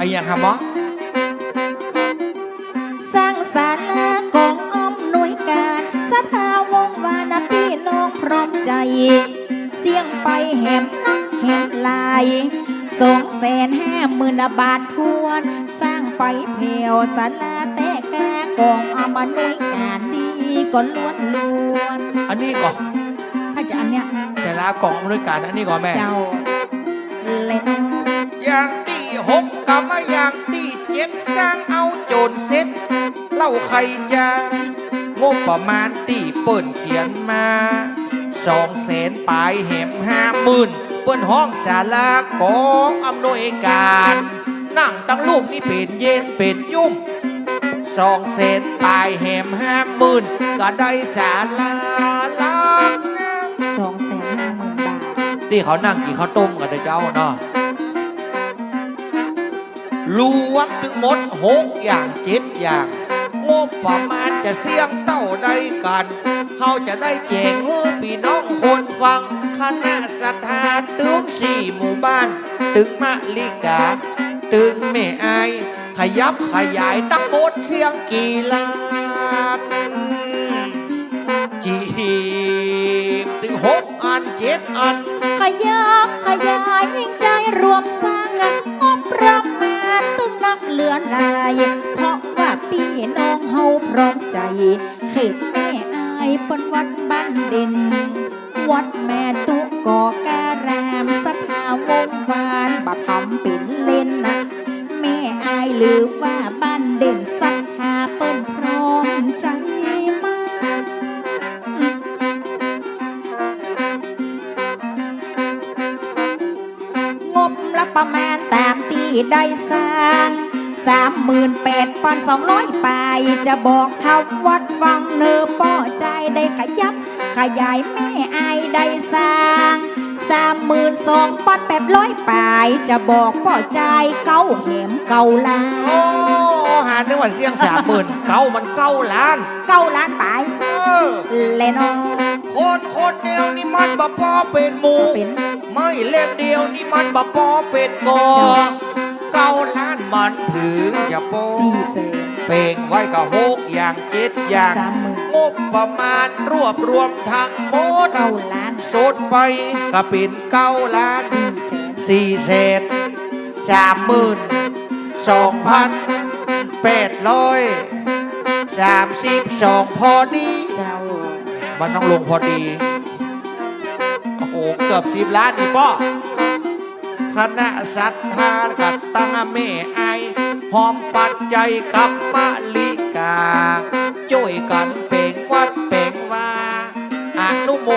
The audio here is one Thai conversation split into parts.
ไอ้ยังฮะหมอสร้างศาลากองอ้อมหน่วยการสถาวงวานาพี่น้องพร้อมใจ เสียงไปแหมนักเห็นลายสองแสนห้าหมื่นบาททวน สร้างไปเพวศาลาแต่กากองเอามาหน่วยการดีก็ล้วนล้วนอันนี้ก่อนๆถ้าจะอันเนี้ยใส่ลากล่องด้วยกันอันนี้ก่อนแม่เจ้าเล่นอย่างที่ห กกำมาอย่างที่เจ็ดสร้างเอาโจรเซ็ตเล่าใครจะงบประมาณที่เปิ่นเขียนมาสองแสนปลายแหมห้าหมื่นเปิ้นห้องศาลากองอำนวยการ นั่งตั้งลูกนี่เป็นเย็นเป็นยุ่มสองแสนปลายแหมห้าหมื่นก็ได้ศาลาล้างงามสองแสนห้าหมื่นบาทที่เขานั่งกินข้าวต้มกันแต่เจ้าเนาะ รวมถึงหมดหกอย่างเจ็ดอย่าง งบประมาณจะเสี่ยงเต้าได้กันเขาจะได้แจงเฮ้อพี่น้องคนฟัง คณะสถาตึงสี่หมู่บ้าน ตึงมะลิกา ตึงแม่อาย ขยับขยายตั้งหมดเสียงกี่ล้านจีบถึงหกอันเจ็ดอัน ขยับขยายยิ่งใจรวมสร้างงานงบระม นักเหลือนลาย เพราะว่าพี่น้องเฮาพร้อมใจเขตแม่อายเปิ้นวัดบ้านเด่น วัดแม่ตุกก่อการามสถาวงวานบัดทำเป็นเล่นนะ แม่อายหรือว่าบ้านเด่นสัก ได้สร้างสามหมื่นแปดพันสองร้อยปลายจะบอกทำวัดฟังเนอป้อใจได้ขยับ ขยายแม่อายได้สร้างสามหมื่นสองพันแปดร้อยปลายจะบอกป้อใจเก้าเหมเก้าล้าน โอ้หานึกว่าเสียงสามหมื่นเก้ามันเก้าล้านเก้าล้านปลายเออเลนอคนคนเดียวนี่มันบ่พอเป็นหมูเป็น ไม่เล่มเดียวนี่มันบ่พอเป็นกอ เก้าล้านมันถึงจะพอสี่แสนเป่งไว้กับหกอย่างเจ็ดอย่างสามหมื่นงบประมาณรวบรวมทั้งหมดเก้าล้านสดไปก็เป็นเก้าล้านสี่แสนสี่เศษสามหมื่นสองพันแปดร้อยสามสิบสองพอดีเจ้ามันต้องลงพอดี โอ้โห เกือบสิบล้านนี่ป้อ คณะศรัทธากับตั้งแม่ไอายหอมปัจจัยกับมะลิกาช่วยกันเป่งวัดเป่งว่าอนุโม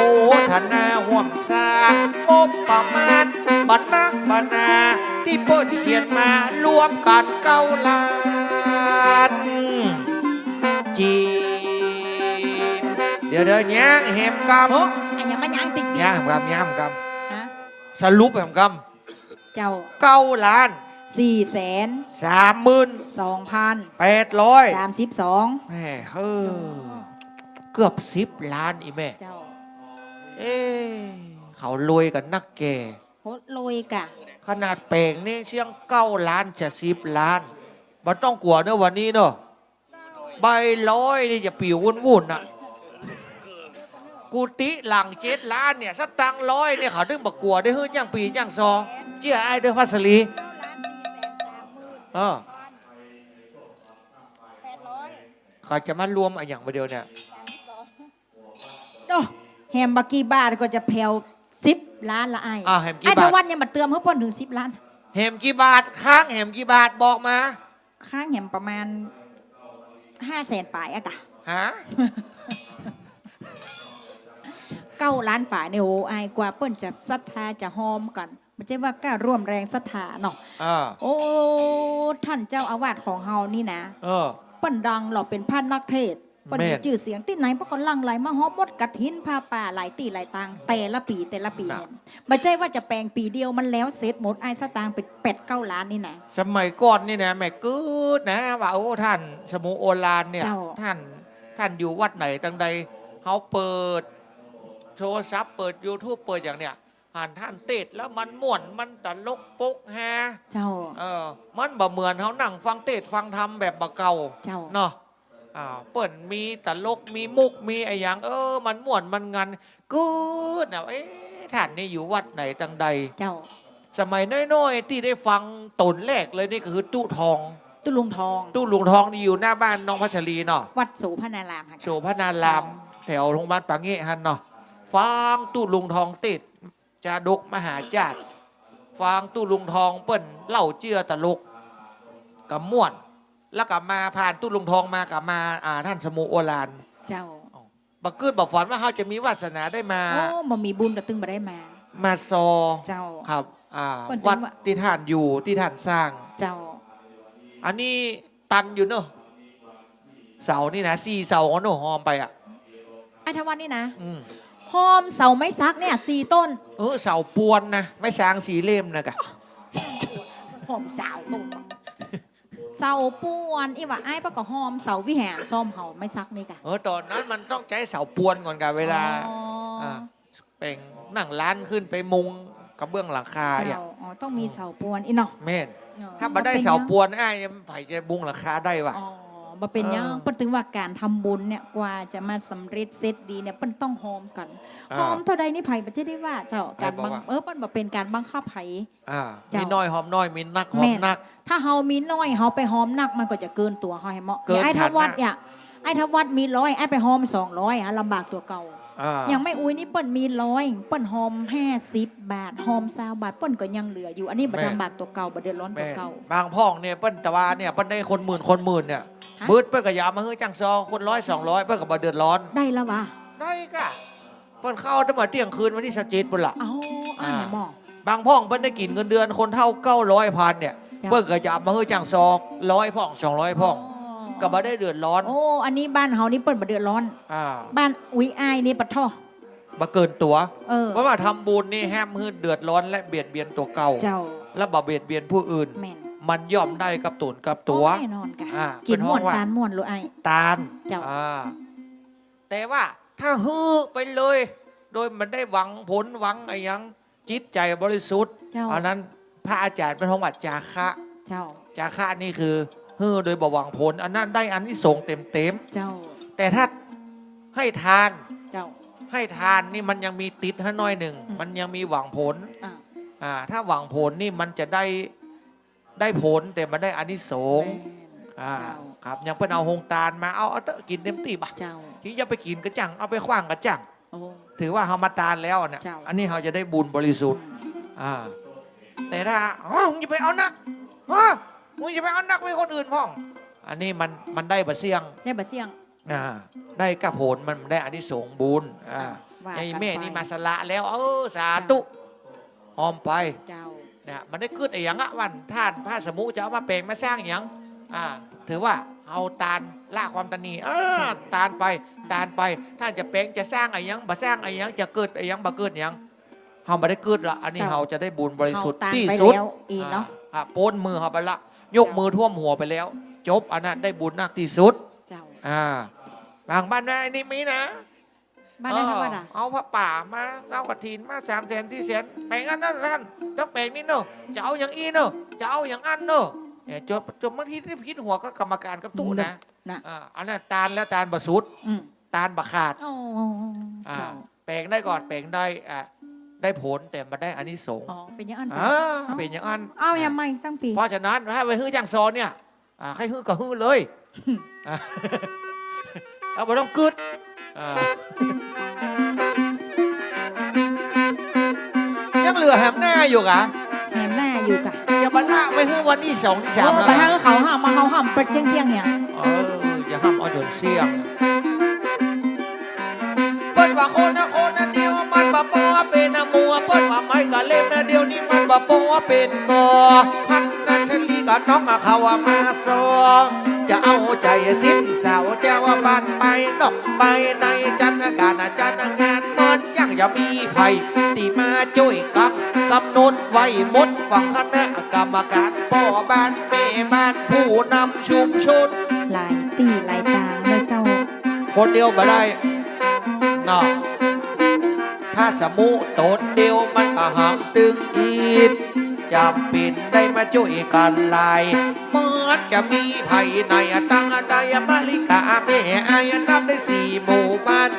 ทนาห่วมสร้างงบประมาณบัตรนักบรรณาที่เปิ้นเขียนมารวมกันเก้าล้านจีบเดี๋ยวเดี๋ยวย่างแหมกโอ้อันยังมันยังติดำย่างแหมกำย่างแหมกฮะำสรุปแหมก เจ้าำเก้าล้านสี่แสนสามหมื่นสองพันแปดร้อยสามสิบสองแม่เฮ้อเกือบสิบล้านอีแม่ เจ้า เอ๊ะเขารวยกันนักแก่โหโรยกะ ขนาดเป่งนี่เชียงเก้าล้านจะสิบล้านมันต้องกลัวเนอะวันนี้เนอะใบร้อยนี่จะปิววุ่นๆน่ะ กูติหลังเจ็ดล้านเนี่ยสตังค์ร้อยเนี่ยเขาถึงบอกกลัวได้เฮ้ยจ้างปีจ้างซอเจ้าไอ้เด้อพัสลีเออเขาจะมารวมอะไรอย่างเดียวเนี่ยโอ้แฮมบักกี้บาทก็จะแผ่วสิบล้านละไอ้อ่าแฮมกี่ไอ้บาท ทวันเนี่ยมันเติมเพิ่มพ้นถึงสิบล้านแหมกี่บาทค้างแหมกี่บาทบอกมาข้างแฮมประมาณห้าแสนปลายอะกะ ฮะ เก้าล้านปลายเนี่ยโอ้ไอ้กว่าเปิ้นจะศรัทธาจะหอมกันมันจะว่าก้าร่วมแรงศรัทธาเนาะอ่าโอ้ท่านเจ้าอาวาสของเฮานี่นะเออ เปิ้นดังเราเป็นพระนักเทศน์เปิ้นแม่มีนชื่อเสียงที่ไหนเพราะก็ลังไหลมาฮอบมดกระถินผ้าป่าหลายตีหลายตังแต่ละปีแต่ละปีน่ะเนี่ยไม่ใช่ว่าจะแปลงปีเดียวมันแล้วเสร็จหมดไอ้สตางค์เป็นเป็ดเก้าล้านนี่นะ สมัยก่อนนี่นะแม่กึดนะว่าโอ้ท่านสมุโอลานเนี่ย เจ้า ท่านท่านอยู่วัดไหนตั้งใดเขาเปิด โทรศัพท์เปิด YouTube เปิดอย่างเนี่ยผ่านท่านเตดแล้วมันม่วนมันตลกปกฮะเจ้า เออมันบ่เหมือนเขานั่งฟังเตดฟังทำแบบบะเก่าเจ้า เนาะอ่าเปิ่นมีตลกมีมุกมีไอ้หยังเออ มันม่วนมันงันกูดนะเอ๊ะท่านนี่อยู่วัดไหนตังใด เจ้า สมัยน้อยๆที่ได้ฟังตนแรกเลยนี่ก็คือตู้ทอง ตุลุงทอง ตู้หลุงทองนี่อยู่หน้าบ้านน้องพัชรีเนาะวัดโสพนารามค่ะ โชว์พระนารามแถวโรงพยาบาลปางเงี้ฮันเนาะ ฟังตู้ลุงทองติดจาดกมหาจาดฟังตู้ลุงทองเปิ้นเล่าเจือตลกกับม่วน แล้วกลับมาผ่านตู้ลุงทองมากลับมาอ่าท่านสมุโอลานเจ้าบักเกิดบอกฝันว่าเขาจะมีวาสนาได้มาโอ้บ่มีบุญแต่ตึงบ่ได้มา มาซอเจ้าครับอ่าเปิ้นถึงวัดว่าที่ท่านอยู่ที่ท่านสร้างเจ้า อันนี้ตันอยู่เนอะเสานี่นะสี่เสาของหนูหอมไปอะไอ้ทวันนี่นะอืม หอมเสาไม้ซักเนี่ยสี่ต้นเออเสาปวนนะไม่สร้างสีเล่มนะกะหอมเสาต้นเสาป่วนอีว่าไอ้ปะก็หอมเสาวิหารซ่อมเฮาไม้ซักนี่กะ เออตอนนั้นมันต้องใช้เสาปวนก่อนกับเวลาอ๋ออาเป่งนั่งร้านขึ้นไปมุงกระเบื้องหลังคาอย่าเจ้างอ๋อต้องมีเสาป่วนอีเนาะแม่น เออถ้ามาได้เสาปวนไอ้ายไผ่จะบุงหลังคาได้วะ อ๋อ มาเป็นหยังเออเปิ้นถึงว่าการทำบุญเนี่ยกว่าจะมาสำเร็จเสร็จดีเนี่ยเปิ้นต้องหอมกันอ่าหอมเท่าใดนี่ไผบ่จะได้ว่าเจ้าการไผบอกบังว่า เออเปิ้นบ่เป็นการบังคับไผ อ่าเจ้ามี มีน้อยหอมน้อยมีนักหอแม่มนนัก ถ้าเฮามีน้อยเฮาไปหอมหนักมันก็จะเกินตัวเฮาให้เหมาะเกินอย่างไอ้ทฐานะ วัดเนี่ยไอ้ทวัดมีร้อยไอ้ไปหอม200อะลำบากตัวเก่า อ่าอย่างไม่อุ้ยนี่เปิ้นมีร้อยเปิ้นหอม50บาทหอม20บาทเปิ้นก็ยังเหลืออยู่ อันนี้บ่ลำบากตัวเก่าบ่เดือดร้อนตัวแม่นเก่า บางพ่องเนี่ยเปิ้นตะวาเนี่ยเปิ้นได้คนหมื่นคนหมื่นเนี่ยฮะ บืดเปิ้นก็ยามาเฮ้ยจังซอคนร้อยสองร้อยเปิ้นก็บ่เดือดร้อน ได้แล้ววะได้กะเปิ้นเข้าตั้งแต่เที่ยงคืนวันที่สเจตปุ่นละ เอาอ่านไหนหมอ บางพ่องเปิ้นได้กินเงินเดือนคนเท่าเก้าร้อยพันเนี่ยจ้ะ เปิ้นก็ยามาเฮ้ยจังซอร้อยพ่องสองร้อยพ่อง ก็บ่ได้เดือดร้อนโอ้อันนี้บ้านเฮานี่เปิ้นบ่เดือดร้อน อ่าบ้านอุ้ยอายนี่ปะท่อบ่เกินตัวเออเพราะว่าทำบุญนี่แฮมฮืดเดือดร้อน และเบียดเบียนตัวเก่า เจ้าและบ่เบียดเบียนผู้อื่น แม่นมันย่อมได้กับตุนกับตัวแน่นอนกะอ่ากินเป็นห้ม่อวงนว่า ตาลม่วนรู้ไอ้ตาลเจ้า อ่าแต่ว่าถ้าฮือไปเลย โดยมันได้หวังผลหวังอะไรยังจิตใจบริสุทธิ์เจ้าอันนั้นพระอาจารย์เป็นห้องวัดจาคะเจ้า จาคะนี่คือ ฮือโดยบ่หวังผล อันนั้นได้อันที่ส่งส์เต็มเต็มเจ้าๆแต่ถ้าให้ทานเจ้า ให้ทานนี่มันยังมีติดให้น้อยหนึ่งอืมมันยังมีหวังผลอ่าอ่าถ้าหวังผลนี่มันจะได้ได้ผลแต่มันได้อานิสงส์แม่นอ่าเจ้าครับยังเป็นเอาหงตาลมาเอาเอาเถอะกินเต็มที่ปะเจ้าที่จะไปกินกระจังเอาไปขว้างกระจังโอ้ถือว่าเขามาตาลแล้วเนี่ยเจ้าอันนี้เขาจะได้บุญบริสุทธิ์อ่าแต่ถ้าอ๋อมึงจะไปเอานักฮะ มึงจะไปเอานักไปคนอื่นพ่อง อันนี้มันมันได้บะเสียงได้บ่เสี่ยงอ่าได้กระผลมันได้อานิสงส์บุญอ่าว่าไอ้กันแม่ไปนี่มาสละแล้วเออสาธุหอมไปเจ้าเนี่ยมันได้เกิดไอ้หยังอะวันท่านพระสมุจะเอามาแปลงมาสร้างหยังอ่าถือว่าเอาตาลละความตานีอ่าตาลไปตาลไปท่านจะแปลงจะสร้างไอ้หยังบ่สร้างไอ้หยังจะเกิดไอ้หยังบ่เกิดไอ้หยังเฮาบ่ได้เกิดละอันนี้เจ้าเฮาจะได้บุญบริสุทธิ์เฮาตามที่ไปสุดแล้วอีเนาะอ่าโป้นมือเฮาไปละ ยกมือท่วมหัวไปแล้ว จบอันนั้นได้บุญนักที่สุดเจ้า อ่าบางบ้านนะไอ้นี่มีนะบ้านไหนครับเออวัดอะ เอาพระป่ามาเอากระถินมาสามแสนที่แสนแปลงอันนั้นท่านต้องแปลงนี่เนอะจะเอาอย่างอีเนอะจะเอาอย่างอันเนอะเนี่ยจบจบบางทีที่คิดหัวก็กรรมการกับตู้นะนะอ่าอันนั้นตาลแล้วตาลบะสุดอืมตาลบะขาด โอ้อ่าเจ้า แปลงได้ก่อนแปลงได้อ่า ได้ผลแต่มาได้อานิสงส์อ๋อเป็นอยังอันอ่าเป็นอย่างอันเอาแฮมไม่จังปีเพราะฉะนั้นถ้าไปฮื้อจังซอนเนี่ยอ่าใครฮื้อก็ฮื้อเลยอ่าเอาไปต้องกึดอ่ายังเหลือแหมหน้าอยู่กะแฮมหน้าอยู่กะอย่ามาละไปฮื้อวันที่สองที่สามโอ้แล้วไปนะทางเขาห้ามมาเขาห้ามประเชียงเชียงเนี่ยเอออย่าห้ามเอาจนเสี่ยงเปิ้นว่าคนนะคนนะเดียวมันบะปอเป็นนะ มัวปิ้นว่าไม่กะเล่มนะเดียวนี้มันบะปอเป็นกอพันนะเชลีกับน้องอะเขาว่ามาซอจะเอาใจสิบสาวเจ้าว่าบ้านไปนอกไปในจันทร์การจารย์งานเหมือนจังอย่ามีภัยตีมาช่วยกำกำหนดไว้หมดฝั่งคณะกรรมการป่อบ้านแม่บ้านผู้นำชุมชนหลายตีหลายตาเลยเจ้า คนเดียวมาได้เนาะ ถ้าสมุตนเดียวมันก็หามตึงอีดจำเป็นได้มาช่วยกันลายมันจะมีภัยในตั้งใดมาลิกาแม่อายนับได้สี่หมู่บ้าน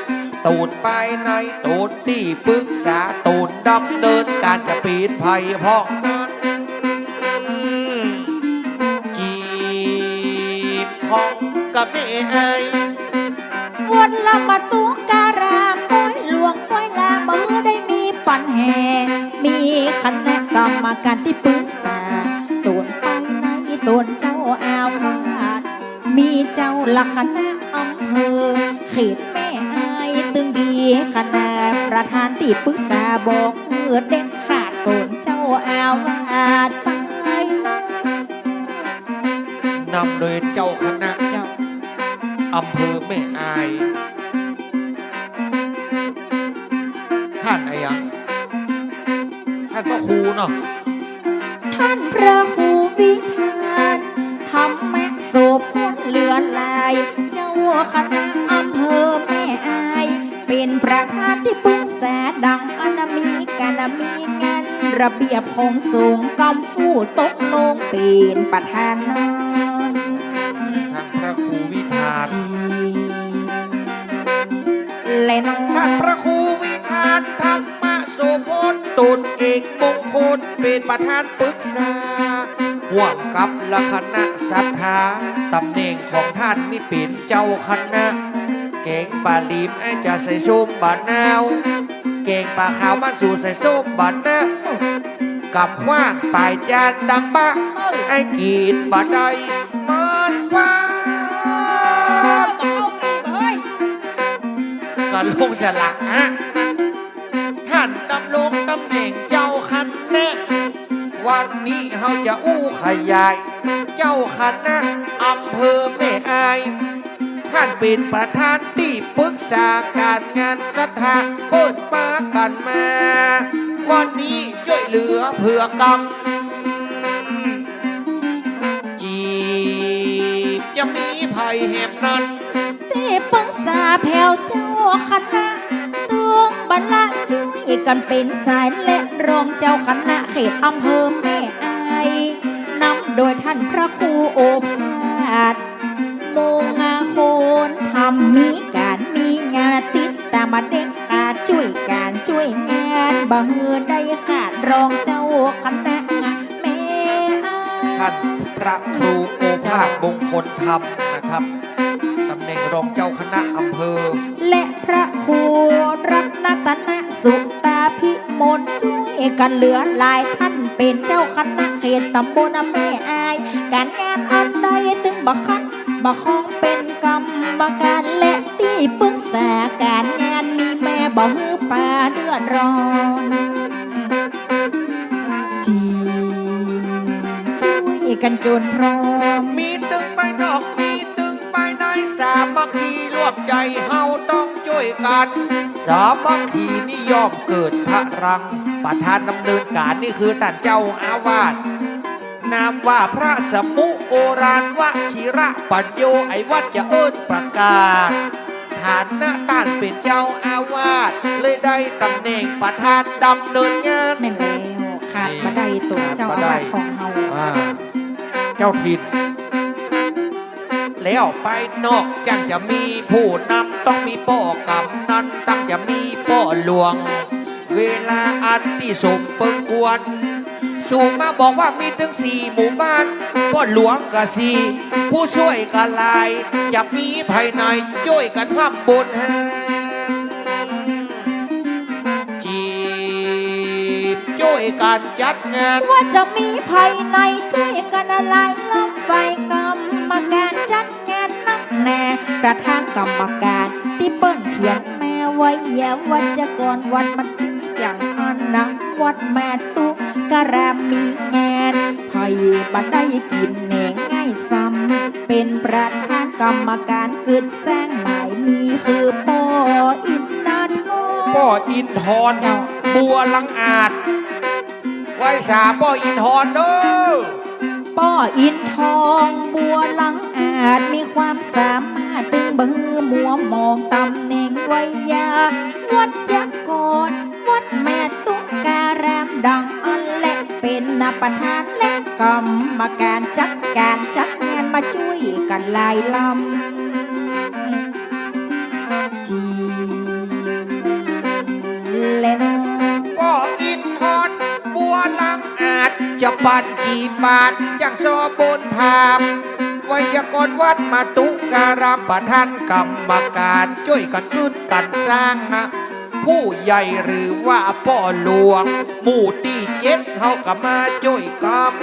ตูนไปในตูนที่ปรึกษาตูนดำเนินการจะปีนภัยพ้องนั้นจีบของกับแม่ไอายวนละมาตุก มีคณะกรรมการที่ปรึกษาตูนไปในตูนเจ้าอาวาสมีเจ้าละคณะอำเภอเขตแม่อายตึงดีคณะประธานที่ปรึกษาบอกเมื่อเด็ดขาดตูนเจ้าอาวาสไปนำโดยเจ้าคณะอำเภอแม่อายท่านอะไรยังท่านพระ ครูเนาะท่านพระครูวิธานธรรมะโสพลเลือนลาย เจ้าคณะอำเภอแม่อาย เป็นประธานที่ปรึกษาดังกันมีการมีงานระเบียบของสูงกำฟูตกลงเป็นประธานนอนท่านพระครูวิธานจีและน้องท่านพระครูวิธานธรรมโสพลตุนเอก มงคลเป็นประธานปรึกษาห่วมกับละคณะศรัทธาตำแหน่งของท่านนี่เป็นเจ้าคณะ เก่งปลาลิมไอจะใส่ส้มบานนาว เก่งปลาขาวมันสู่ใส่ส้มบานนะกับว่างปลายจานดังบะไอ้กีดบาดใดมันฟ้าก็ลงฉลักฮะท่านดำรงตำแหน่ง วันนี้เขาจะอู้ขยาย เจ้าคณะอำเภอแม่อายท่านเป็นประธานที่ปรึกษาการงานศรัทธาเปิดมากันมา วันนี้ช่วยเหลือเพื่อกรรมจีบจะมีภัยแหมนั้นที่ปรึกษาแผ่วเจ้าคณะ งบรรละช่วยกันเป็นสายและรองเจ้าคณะเขตอำเภอแม่อายนำโดยท่านพระครูโอภาสโมงาโคนทำมีการมีงานติดตามมาเด็ดขาดช่วยการช่วยงานบ่เฮือได้ขาดรองเจ้าคณะแม่อายท่านพระครูโอภาสมงคลธรรมนะครับตำแหน่งรองเจ้าคณะอำเภอ และพระ คูรัตนตนะสุตาพิมลช่วยกันเหลือหลายท่านเป็นเจ้าคณะเขตตำบลแม่อาย การงานอันใดตึงบักคันบักคองเป็นกรรมการและที่ปรึกษาการงานมีแม่บ่ฮือป่าเดือดร้อนจีนช่วยกันจนพร้อมมีตึงไปนอกมีตึงไปในสามัคคีรวมใจเฮาต้อง ช่วยกัน สามัคคีนิยอมเกิดพลัง ประธานดำเนินการนี่คือท่านเจ้าอาวาสนามว่าพระสมุโอรานวชิระปัญโยไอวัดจะเอิ้นประกาศฐานหน้าต้านเป็นเจ้าอาวาสเลยได้ตำแหน่งประธานดำเนินงานแม่นแล้วขาดมาได้ตัวเจ้าอาวาสของเฮา อ่าเจ้าถิ่น แล้วไปนอกจังจะมีผู้นำต้องมีป้อกำนันตั้งจะมีป้อหลวง เวลาอันที่สมเปิงกวนสู่มาบอกว่ามีถึงสี่หมู่บ้านป้อหลวงกะสีผู้ช่วยกะลาย จะมีภายในช่วยกันห้ามบนแฮจีบช่วยกันจัดงาน ว่าจะมีภายในช่วยกันอะไรล้มไฟกรร มการจัดงานนักแน่ประธานกรรมการที่เปิ้นเขียนแม่ไว้อยาวัดจะก่อนวันมันปีอย่างอันนังวัดแม่ตุกรามมีงานไผ่บันได้กินแหน่ง่ายซ้ำเป็นประธานกรรมการเกิดแสร้งหมายมีคือปออินนาทองป้ออินทรบัวลังอาจไว้สาป้ออินทรเด้อป้ ออินทองบัวหลังอาจมีความสามารถตึงบือมัวมองตำแหน่งไวยา วัดจักกอนวัดแม่ตุ๊กการามดังอันและเป็นนประธานและกรรมการจัดการจัดงานมาช่วยกันลายลำจีและ จจะปันกี่บาทจังซอบนภาพไวยากรณ์วัดมาตุการามประท่านกรรมการช่วยกันกึดกันสร้างนะผู้ใหญ่หรือว่าป่อหลวง หมู่ที่เจ็ดเฮาก็มาช่วยกรรม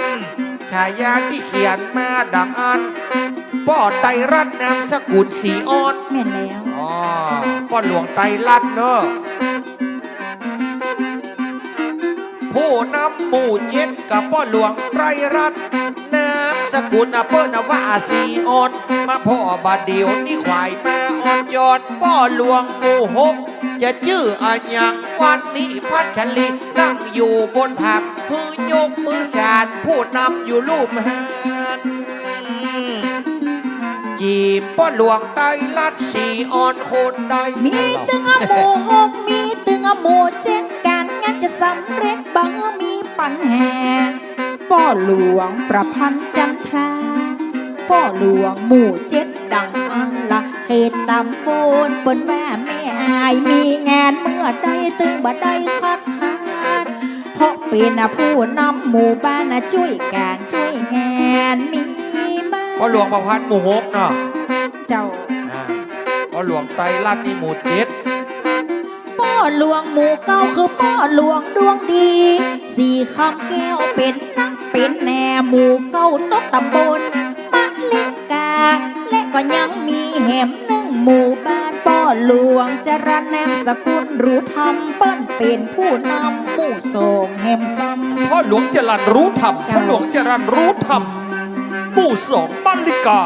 ฉายาที่เขียนมาดังอันป่อไตรรัตน์นามสกุลสีอ่อนแม่นแล้วอ๋อป่อหลวงไตรรัตน์เนอะ ผู้นำหมู่เจ็ดกับพ่อหลวงไตรรัตน์นามสกุลเปิ้นว่าสีออนมาพ่อบาดเดียวนี่ควายมาออนจอดพ่อหลวงหมู่หกจะชื่ออันยังวันนี้พัชรีนั่งอยู่บนผักพือยกมือสานผู้นำอยู่รูปหานจีบพ่อหลวงไตรรัตน์สีอ่อนคนใดมีตึงอโมหกมีตึงอโมเจ็ด จะสำเร็จบังมีปัญหาพ่อหลวงประพันธ์จันทราพ่อหลวงหมู่เจ็ดดังอันละเขตตำบลเปิ้นว่าแม่อายมีงานเมื่อใดตึงบ่ได้คัดค้านเพราะเป็นผู้นำหมู่บ้านช่วยการช่วยงานมีมาพ่อหลวงประพันธ์หมู่หกเนาะเจ้าอ่าพ่อหลวงไตรรัตน์นี่หมู่เจ็ดป้อ หลวงหมู่เก้าคือป้อหลวงดวงดี สี่คำแก้วเป็นนักเป็นแน่หมู่เก้าต้นตำบลมะลิกา และก็ยังมีแหมหนึ่งหมู่บ้านป้อหลวงจรันแนมสกุลรู้ธรรมเปิ้นเป็นผู้นำหมู่ส่งแหมซ้ำพ่อหลวงจรันรู้ธรรมพ่อหลวงจรันรู้ธรรมหมู่สองบัลลิกา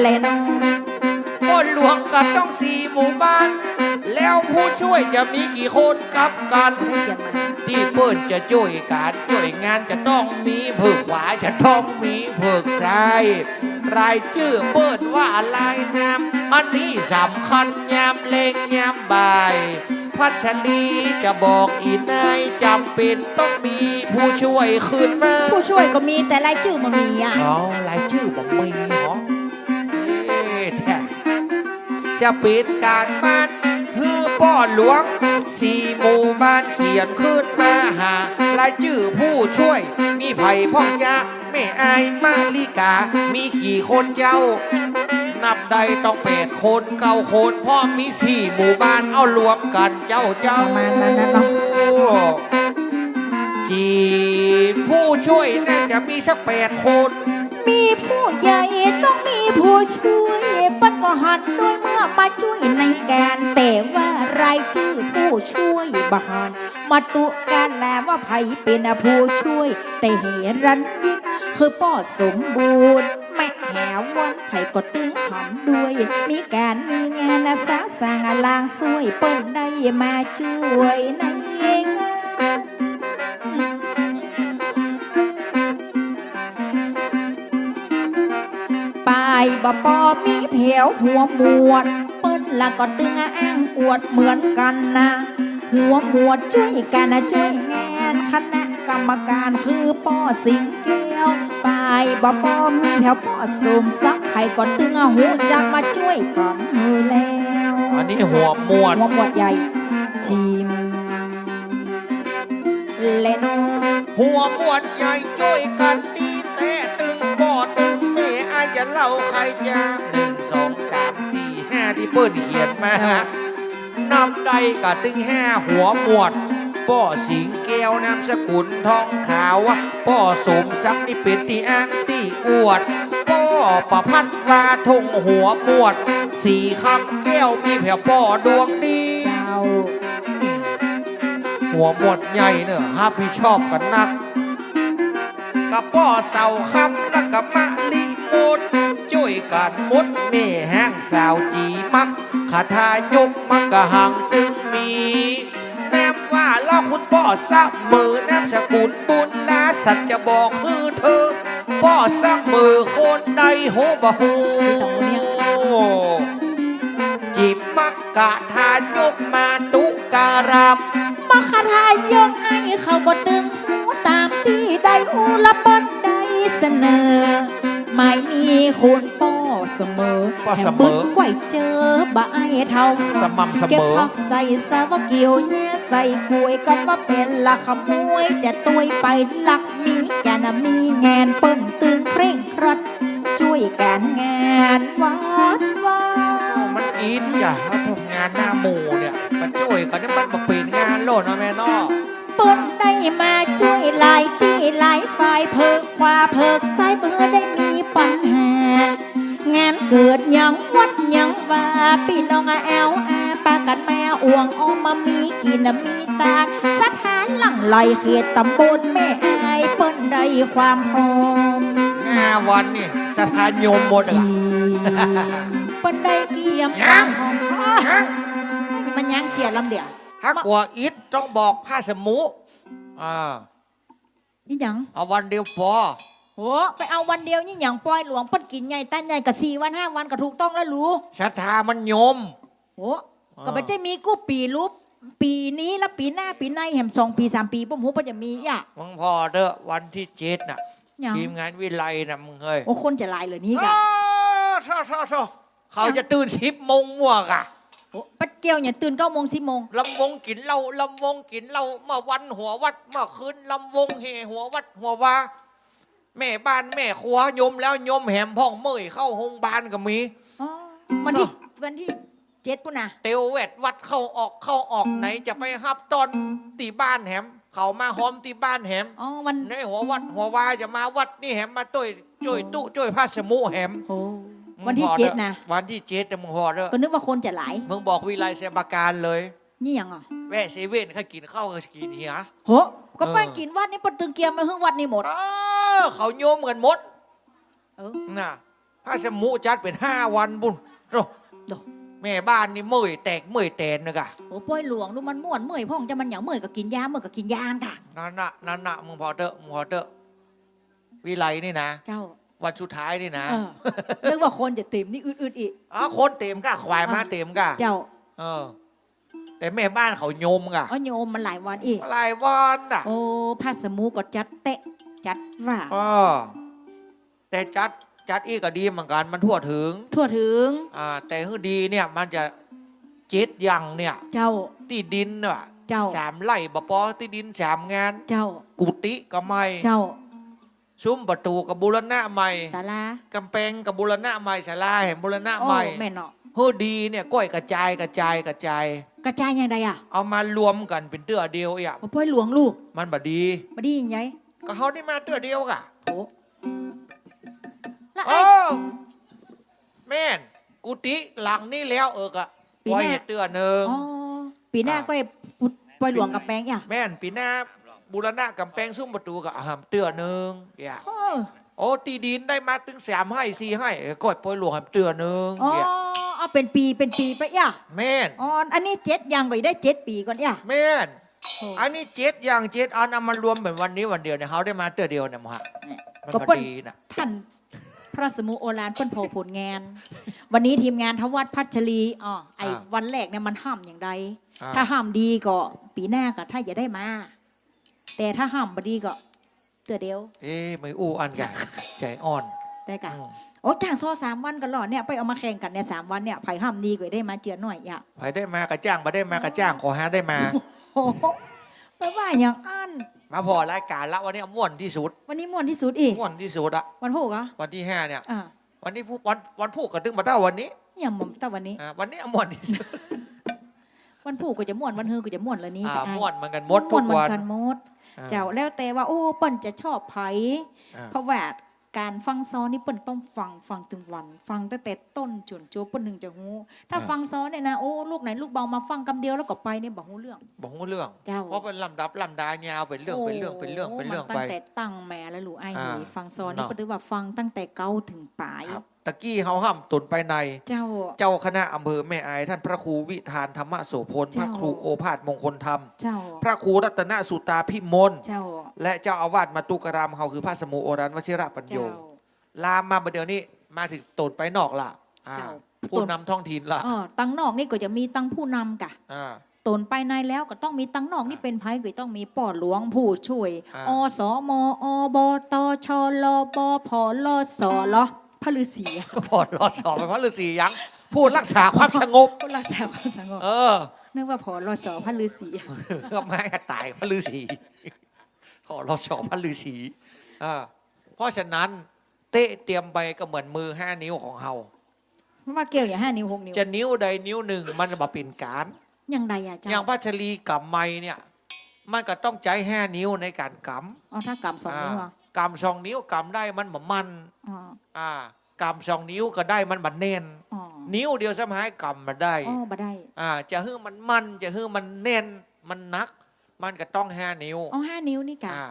และน้อง พ่อหลวงก็ต้องสี่หมู่บ้าน แล้วผู้ช่วยจะมีกี่คนกับกันได้เขียนมาที่เปิ้นจะช่วยการช่วยงานจะต้องมีเพิกขวาจะต้องมีเพิกซ้ายรายชื่อเปิ้นว่าอะไรนามอันนี้สำคัญยามเล็งยามบ่าย พัชรีจะบอกอีนายจำเป็นต้องมีผู้ช่วยขึ้นมา ผู้ช่วยก็มีแต่รายชื่อมันมีอะเอารายชื่อบอกมีเหรอเอ๊ะแท้ จะปิดการบ้านฮือป้อหลวง สี่หมู่บ้านเขียนขึ้นมาหารายชื่อผู้ช่วย มีไผ่พ่องจ้าแม่อายมาลิกา มีกี่คนเจ้า นับได้ต้องแปดคนเก้าคนพ่อมีสี่หมู่บ้านเอารวมกันเจ้าเจ้าประมาณนั้นนะเนาะ จีบผู้ช่วยน่าจะมีสักแปดคน มีผู้ใหญ่ต้องมีผู้ช่วยปั้น ก็หันด้วยเมื่อมาช่วยในแการแต่ว่ารายชื่อผู้ช่วยบานมาตุกันแล้วว่าไผเป็นผู้ช่วย แต่เหรันยิกคือป้อสมบูรณ์แม่แหววันไผก็ตึงหำด้วย มีการมีงานอาสาสางลางสวยเปิ้นได้มาช่วยในงาน บ่ปอมีแผวหัวหมวด เปิ้นละก็ตึงอ้างอวดเหมือนกันนะ หัวหมวดช่วยกันนะช่วยงานคณะกรรมการคือป้อสิงแก้วปายบ่ปอมีแผวป้อสมซักไผ่ก็ตึงหูจักมาช่วยกันมือแล้วอันนี้หัวหมวดหัวหมวดใหญ่ทีมเลโนหัวหมวดใหญ่ช่วยกัน จะเล่าใครจะหนึ่งสองสามสี่ห้าที่เปิ้นเขียนมานำใดกับตึงห้าหัวหมวดป้อสิงแก้วนามสกุลทองขาวป้อสมศักดิ์นี่เป็นตีอ้างตีอวดป้อประพัดวาทงหัวหมวด สี่คำแก้วมีแผ่วป้อดวงดีหัวหมวดใหญ่เนอะฮับพี่ชอบกันนักกับป้อเสาคำและกับมะลิ มุดช่วยกันมุดแม่แห้งสาวจีมักคาทายกมักกะหังตึงมี แนมว่าเล่าคุณป้อสักมือแนมสกุลบุญลาสัจจะบอกคือเธอป้อสักมือคนใดโหบะฮูจิมักกะทายกมาตุการามมาคาทายกไอ้เขาก็ตึงหูตามที่ได้อูละปนได้เสนอ ไม่มีคุณป้อเสมอป้อเสมอ แถบึ้งไกวเจอบ่ไอ้เท่าสม่ำเสเก็บมอ ผักใส่สาวเกี่ยวเนี่ยใส่กล้วยก็ว่าเป็นละขโมยจะตุยไปลักมีแกนะมีงานเปิ้นตึงเคร่งครัดช่วยการงานวัดว่ามันอินจ้ะว่าทำงานหน้าหมูเนี่ยมาช่วยกันนี่มันมาเป็นงานโลดเนาะแม่เนอเปิ้นได้มา กินน่ะมีตาสถานหลังไหลเขตตำบลแม่อายเปิ้นได้ความหอมห้าวันนี่สถานโยมหมดจีอะเปิ้นได้เกี่ยมยังหอมฮะมันยังเจียลำเดียวถ้ากลัวอิดต้องบอกผ้าสมุอ่านี่หยังเอาวันเดียวพอโหไปเอาวันเดียวนี่หยังปล่อยหลวงเปิ้นกินไงตั้นไงกับสี่วันห้าวันก็ถูกต้องแล้วรู้ศรัทธามันโยมโหก็ไม่ใช่มีกู้ปีรูป ปีนี้แล้วปีหน้าปีหน้าแหมสองปีสามปีป้มหูป้จะมีอะ มึงพอเด้อวันที่เจ็ดน่ะหยัง ทีมงานวิไลน่ะมึงเฮ้ยโอ้คนจะลายเลยนี่กะอ้าวโถ่โถ่โถ่เขาจะตื่นสิบโมงมั่วกะโอ้ปัดเกียวเนี่ยตื่นเก้าโมงสิบโมงลำวงกินเหล้าลำวงกินเหล้าเมื่อวันหัววัดเมื่อคืนลำวงเฮหัววัดหัววาแม่บ้านแม่ครัวโยมแล้วโยมแหมพ่องเมยเข้าโรงพยาบาลก็มี อ๋อวันที่วันที่ เจ็ดปุ่นน่ะเตียวเวทวัดเข้าออกเข้าออกไหนจะไปฮับตอนตีบ้านแหม เขามาหอมตีบ้านแหมอ๋อวันในหัววัดหัววาจะมาวัดนี่แหมมาต้วยจ้อยตู้จ้อยผ้าสมุแหมโอ้วันที่เจ็ดนะวันที่เจ็ดนะมึงพอเด้อก็นึกว่าคนจะหลายมึงบอกวิไลเซบาการเลยนี่หยังอะแว่เซเว่นเขากินข้าวก็กินเหียโหก็เออป้ากินวัดนี่ปนตึงเกียมมาหึ่งวัดนี่หมดอ้าวเขาโยมกันหมดเออน่ะผ้าสมุจัดเป็นห้าวันบุญโรโด แม่บ้านนี่เมยแตกเมยแตนนะกะโอ้ป้อยหลวงดูมันม่วนเมื่อยพ่องจะมันหยังเมื่อยก็กินยาเมื่อยก็กินยานค่ะนั่นน่ะนั่นน่ะมึงพอเตอะมึงพอเตอะวิไลนี่นะ เจ้าวันสุดท้ายนี่นะเออนึกว่าคนจะเต็มนี่อืดๆอีก อ๋อคนเต็มกะควายมาอะเต็มกะเจ้าเออ แต่แม่บ้านเขาโยมกะอ๋อโยมมันหลายวันอีกหลายวันอะโอ้พระสมูก็จัดเตะจัดว่า อ๋อแต่จัด จัดอีกก็ดีเหมือนกันมันทั่วถึงทั่วถึง อ่าแต่คือดีเนี่ยมันจะเจ็ดอย่างเนี่ย เจ้า ที่ดินน่ะเจ้า สามไร่บปอที่ดินสามงาน เจ้า กุฏิก็ไม่ เจ้าซุ้มประตูกับบุรณะใหม่ศาลากำแพงกับบุรณะใหม่ศาลาแห่งบุรณะโอ้ใหม่แม่เนาะเฮือดีเนี่ยก้อยกระจายกระจายกระจาย กระจายยังไงอะเอามารวมกันเป็นเตื้อเดียวอะโอ้ป้อยหลวงลูกมันบดีมาดียังไงก็เขาได้มาเตื้อเดียวกะ โอ้แล้วโอ้ไอ้แม่น กุฏิหลังนี่แล้วเออกะปีไว้หน้าเห็ดเตื้อหนึ่ง อ๋อปีหน้าก็ไอ้ปุดป้อยหลวงกับแปงอะแม่นปีหน้าบุรณะกำแพงซุ้มประตูกับอาหามเตื้อหนึ่งอย่าโอ้โอ้ตีดินได้มาถึงสามให้สี่ให้เออก้อยปล่อยหลวงให้เตื้อหนึ่งอ๋ออย่าเอาเป็นปีเป็นปีไปอะแม่น อ๋ออันนี้เจ็ดยังไปได้เจ็ดปีก่อนอะ แม่น โอ้อันนี้เจ็ดอย่างเจ็ดอันเอามารวมเป็นวันนี้วันเดียวเนี่ยเขาได้มาเตื้อเดียวเนี่ยมั้งมันก็พอเปิ้นดีนะท่าน พระสมุโอรานเปิ้นโผผลงาน วันนี้ทีมงานทวัดพัชรีอ๋อไอ้วันแรกเนี่ยมันห้ามอย่างใดอ่า ถ้าห้ามดีก็ปีหน้าก็ถ้าอย่าได้มา แต่ถ้าห้ามบดีก็เตือเดียวเอ้ไม่อู้อันกันใจอ่อน ได้กะอืม โอ้จ้างซอสามวันกันหรอเนี่ยไปเอามาแข่งกันเนี่ยสามวันเนี่ยไผ่ห้ามดีก็ได้มาเจือหน่อยอย่า ไปได้มากระจ้างมาได้มากระจ้างขอหาได้มา โอ้โหไปว่าอย่างอัน มาพอรายการละวันนี้ม่วนที่สุดวันนี้ม่วนที่สุดอีกม่วนที่สุดอะวันพูกอะวันที่ห้าเนี่ยอ่าวันนี้ผู้วันวันพูดกันตึงมาได้วันนี้อย่างผมแต่วันนี้อ่าวันนี้ม่วนที่สุดวันพูกก็จะม่วนวันฮือก็จะม่วนแล้วนี้อ่าก็ได้ม่วนเหมือนกันหมดม่ทุวนกเหมือวันนกันหมดอ่าเจ้าแล้วแต่ว่าโอ้เปิ้นจะชอบไผอ่าเพราะว่า การฟังซ้อนนี่เปิ้นต้องฟังฟังถึงวัน ฟังตั้งแต่ต้นจนจบเปิ้นถึงจะฮู้ถ้าฟังซ้อนเนี่ยนะโอ้ลูกไหนลูกเบามาฟังคำเดียวแล้วก็ไปเนี่ยบ่ฮู้เรื่องบอกว่าเรื่อง เจ้าเพราะเป็นลำดับลำดายาวเป็นเรื่องเป็นเรื่องเป็นเรื่องเป็นเรื่องโมันไปตั้งแต่ตั้งแม่แล้วลูกไอ้อ่านี่ฟังซ้อนนี่เนาะเปิ้นถือว่าฟังตั้งแต่เก้าถึงปลายครับ ตะกี้เฮาห้ามตุนไปใน เจ้า เจ้าคณะอำเภอแม่อาย ท่านพระครูวิธานธรรมโสพลพเจ้า ระครูโอภาสมงคลธรรม เจ้า พระครูรัตนสุตาพิมลเจ้า และเจ้าอาวาสมาตุกรามเขาคือพระสมุโอรันวชิระปัญโย เจ้า ลามมาประเดี๋ยวนี้มาถึงตนไปนอกละอ่าเจ้า ผู้นำท้องถิ่นละอ๋อตั้งนอกนี่ก็จะมีตั้งผู้นำกะอ่า ตนไปในแล้วก็ต้องมีตั้งนอกนี่เป็นไพ่ก็ต้องมีปอดหลวงผู้ช่วย อ่า อสมอบตชลบพลสล พฤษีอะก็พอรอสอบเป็นพระฤาษียังพูดรักษาความสงบก็รักษาความสงบเออนึกว่าพลสพฤษีก็ไม่ให้ตายพระฤาษีขอรอสอบพระฤาษีอ่าเพราะฉะนั้น เตะเตรียมไปก็เหมือนมือห้านิ้วของเฮามาเกี่ยวอย่างห้านิ้วหกนิ้วจะนิ้วใดนิ้วหนึ่งมันมาเป็นการอย่างใดอะเจ้าอย่างพระชลีกับไม้เนี่ย มันก็ต้องใจห้านิ้วในการกอ๋อถ้ากำสำองนิ้วอะกำสองนิ้วกำได้มันบ่มันอ๋อ อ่ากำสองนิ้วก็ได้มันบันเน่นอ๋อนิ้วเดียวสมัยกำมาได้อ๋อบ่ได้อ่าจะให้มันมันจะให้มันเน่นมันนัก มันก็ต้องห้านิ้วอ๋อห้านิ้วนี่กะอ่า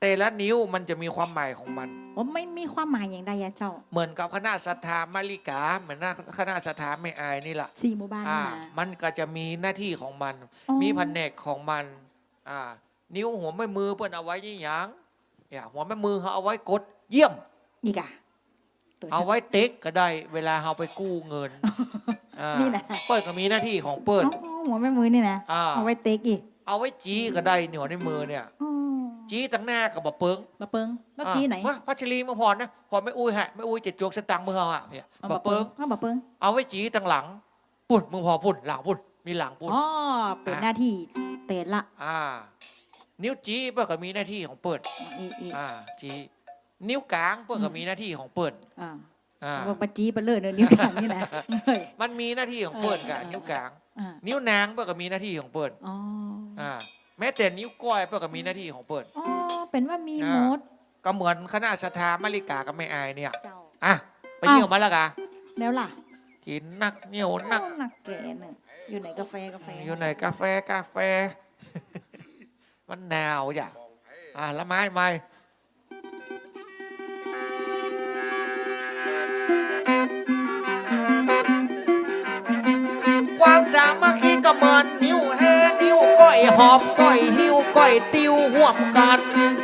แต่ละนิ้วมันจะมีความหมายของมันผมไม่มีความหมายอย่างใดอะเจ้าเหมือนกับคณะสัทธามาริกา เหมือนคณะสัทธาไม่อายนี่แหละ สี่หมู่บ้านอ่า นี่นะ มันก็จะมีหน้าที่ของมัน อ๋อ มีแผนกของมัน อ่า นิ้วหัวแม่มือเพื่อนเอาไว้ยี่หยังเนี่ยหัวแม่มือเขาเอาไว้กดเยี่ยม นี่กะ ตัวเอาไว้เต็กก็ได้เวลาเราไปกู้เงินอ่านี่นะ เปิ้ลก็มีหน้าที่ของเปิ้ล อ๋อหัวแม่มือนี่นะอ่า เอาไว้เต็กอีกเอาไว้จี้ก็ได้เหนียวในมือเนี่ย อ๋อจี้ตั้งหน้ากับบะเปิงมาเปิงแล้วจี้ไหนอะมาพัชรีมาพรนะพรไม่อุ้ยฮะไม่อุ้ยเจ็ดจวกสตังค์มือเฮาอะเนี่ยเอาบะมาเปิงเอามาเปิงเอาไว้จี้ตั้งหลังปุ่นมึงพอปุ่นหลังปุ่นมีหลังปุ่น อ๋อเป็นหน้าที่เตะละอ่า นิ้วจี้เปิ้ลก็มีหน้าที่ของเปิ้ล อีอีอ่า จี้ นิ้วกลางเปิ้ลก็มีหน้าที่ของเปิ้ลอ่าอ่า บอกปะจี้ไปเลยเนอะนิ้วกลางนี่นะเฮ้ย มันมีหน้าที่ของเปิ้ลกับเออ นิ้วกลาง อ่านิ้วนางเปิ้ลก็มีหน้าที่ของเปิ้ลอ๋ออ่าแม้แต่นิ้วก้อยเปิ้ลก็มีหน้าที่ของเปิ้ลอ๋อเป็นว่ามีอ่า มด ก็เหมือนคณะสถามาริกากับไม่อายเนี่ยเจ้า อะไปเยี่ยวมาแล้วกะแล้วล่ะกินนักเหนียวนักหนักแก่หนึ่งอยู่ไหนกาแฟกาแฟอยู่ในกาแฟกาแฟ มันหนาวจ้ะอะละไม้ไม้ ความสามัคคีก็เหมือนนิ้วแฮนิ้วก้อยหอบก้อยหิวก้อยติวห่วมกัน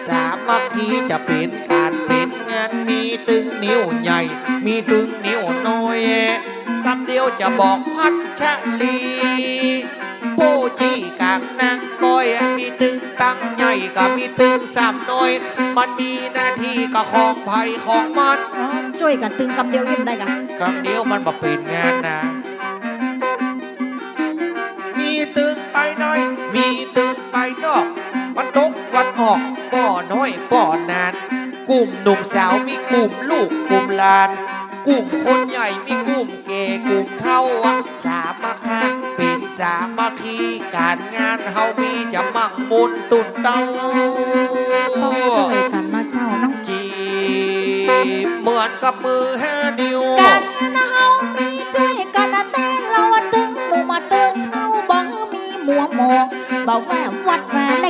สามัคคีจะเป็นการเป็นงานมีตึงนิ้วใหญ่ มีตึงนิ้วน้อยคำเดียวจะบอกพัชลีผู้จี้กลางนางก้อยมีตึงตั้งใหญ่กับมีตึงสามน้อย มันมีหน้าที่ก็ของไผ่ของมันอ๋อช่วยกันตึงกำเดียวยิ่งได้กะครั้งเดียวมันบ่เป็นงานนะ กวันออกป่อน้อยป่อนาน กลุ่มหนุ่มสาวมีกลุ่มลูกกลุ่มหลาน กลุ่มคนใหญ่มีกลุ่มเกกลุ่มเท่าอะสามัคคีเป็นสามัคคีการงานเฮามีจะมั่งมุนตุนเต้าต้องช่วยกันนะเจ้าเน้องจีบเหมือนกับมือห้านิ้วการงานเฮามีช่วยกันนะแต่เราอะตึงหนูมาตึงเท่าบ่มีหมัวหมองบอกว่าวัดแหวนใน